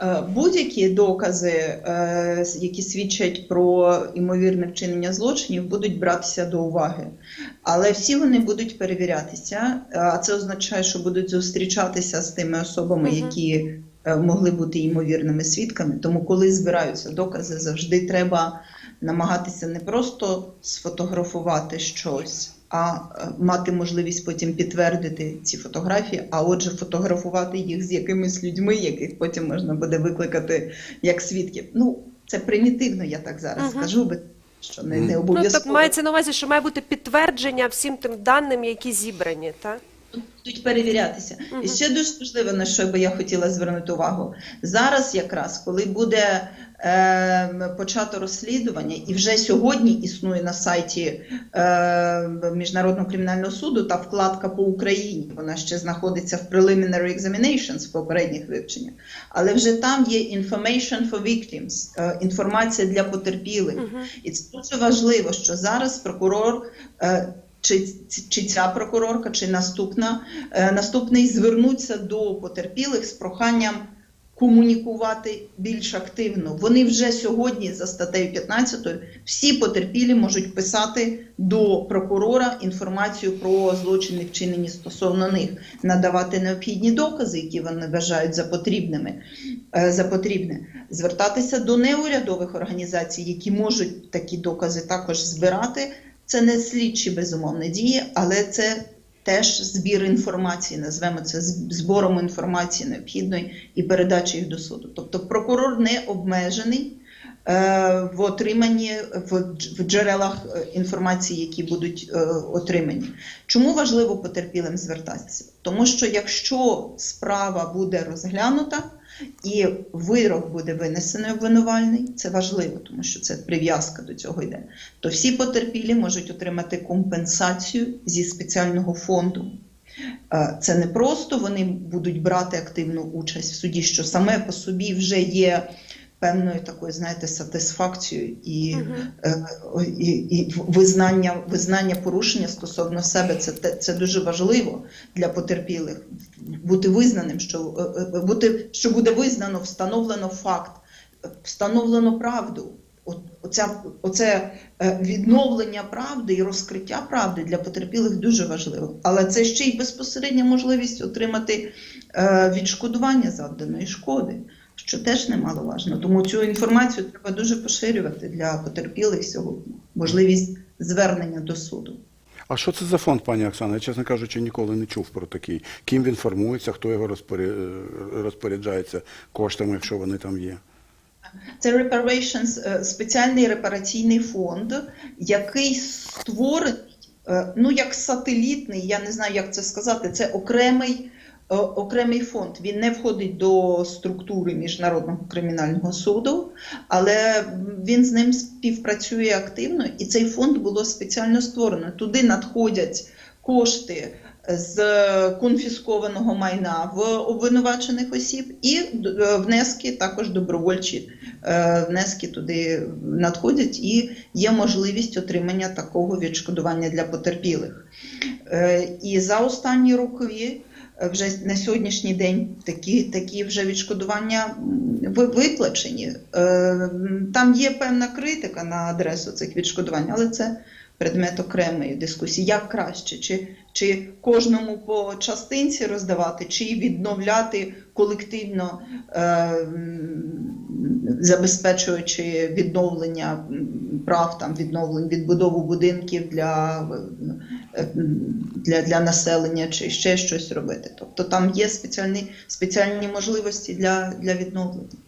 Е, Будь-які докази, е, які свідчать про імовірне вчинення злочинів, будуть братися до уваги, але всі вони будуть перевірятися. Е, А це означає, що будуть зустрічатися з тими особами, які могли бути ймовірними свідками. Тому, коли збираються докази, завжди треба намагатися не просто сфотографувати щось. А е, мати можливість потім підтвердити ці фотографії, а отже, фотографувати їх з якимись людьми, яких потім можна буде викликати як свідків. Ну, це примітивно, я так зараз Мгм. скажу, бо що не, не не Ну, обов'язково. так мається на увазі, що має бути підтвердження всім тим даним, які зібрані, так? Будуть перевірятися. Мгм. І ще дуже важливо, на що би я хотіла звернути увагу. Зараз, якраз, коли буде е, почато розслідування, і вже сьогодні існує на сайті е, Міжнародного кримінального суду та вкладка по Україні. Вона ще знаходиться в preliminary examinations в попередніх вивченнях. Але вже там є information for victims, е, інформація для потерпілих. Мгм. І це дуже важливо, що зараз прокурор, е, чи, чи ця прокурорка, чи наступна, е, наступний звернуться до потерпілих з проханням комунікувати більш активно. Вони вже сьогодні за статтею 15 всі потерпілі можуть писати до прокурора інформацію про злочини, вчинені стосовно них, надавати необхідні докази, які вони вважають за потрібними. е, За потрібне звертатися до неурядових організацій, які можуть такі докази також збирати. Це не слідчі безумовні дії, але це теж збір інформації, назвемо це збором інформації необхідної і передачі їх до суду. Тобто прокурор не обмежений в отриманні в, дж- джерелах е, інформації, які будуть е, отримані. Чому важливо потерпілим звертатися? Тому що якщо справа буде розглянута і вирок буде винесений обвинувальний, це важливо, тому що це прив'язка до цього йде. То всі потерпілі можуть отримати компенсацію зі спеціального фонду. Е, Це не просто вони будуть брати активну участь в суді, що саме по собі вже є певною такою, знаєте, сатисфакцією і, е, і, і визнання, визнання порушення стосовно себе. Це, це дуже важливо для потерпілих. Бути визнаним, що, е, е, бути, що буде визнано, встановлено факт, встановлено правду. Оця, оце відновлення правди і розкриття правди для потерпілих дуже важливо. Але це ще й безпосередня можливість отримати відшкодування завданої шкоди, що теж немаловажно. Тому цю інформацію треба дуже поширювати для потерпілих сьогодні. Можливість звернення до суду. А що це за фонд, пані Оксана? Я, чесно кажучи, ніколи не чув про такий. Ким він формується, хто його розпоряджається коштами, якщо вони там є. Це reparations, е, спеціальний репараційний фонд, який створений е, ну як сателітний, я не знаю, як це сказати. Це окремий, е, окремий фонд. Він не входить до структури міжнародного кримінального суду, але він з ним співпрацює активно, і цей фонд було спеціально створено. Туди надходять кошти з конфіскованого майна в обвинувачених осіб, і е, внески також добровольчі е, внески туди надходять, і є можливість отримання такого відшкодування для потерпілих. Е, І за останні роки. Вже на сьогоднішній день такі, такі вже відшкодування ви- виплачені. Е, Там є певна критика на адресу цих відшкодувань, але це предмет окремої дискусії. Як краще, чи, чи кожному по частинці роздавати, чи відновляти колективно, е, забезпечуючи відновлення прав, там відновлень, відбудову будинків для, для, для населення, чи ще щось робити. Тобто там є спеціальні, спеціальні можливості для, для відновлення.